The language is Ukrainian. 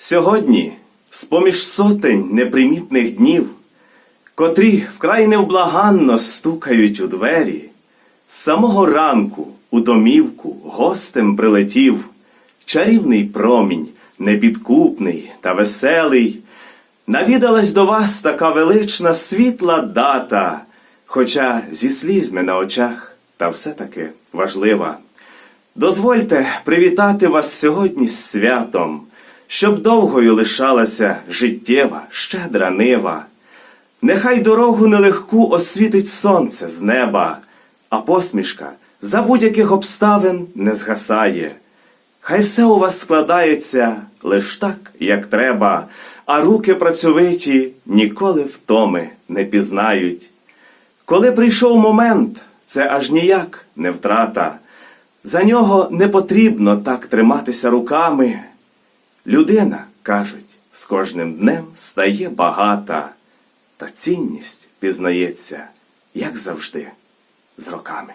Сьогодні, з-поміж сотень непримітних днів, котрі вкрай невблаганно стукають у двері, з самого ранку у домівку гостем прилетів чарівний промінь, непідкупний та веселий. Навідалась до вас така велична світла дата, хоча зі слізьми на очах, та все-таки важлива. Дозвольте привітати вас сьогодні з святом, щоб довгою лишалася життєва, щедра нива. Нехай дорогу нелегку освітить сонце з неба, а посмішка за будь-яких обставин не згасає. Хай все у вас складається лиш так, як треба, а руки працьовиті ніколи втоми не пізнають. Коли прийшов момент, це аж ніяк не втрата. За нього не потрібно так триматися руками. Людина, кажуть, з кожним днем стає багата, та цінність пізнається, як завжди, з роками.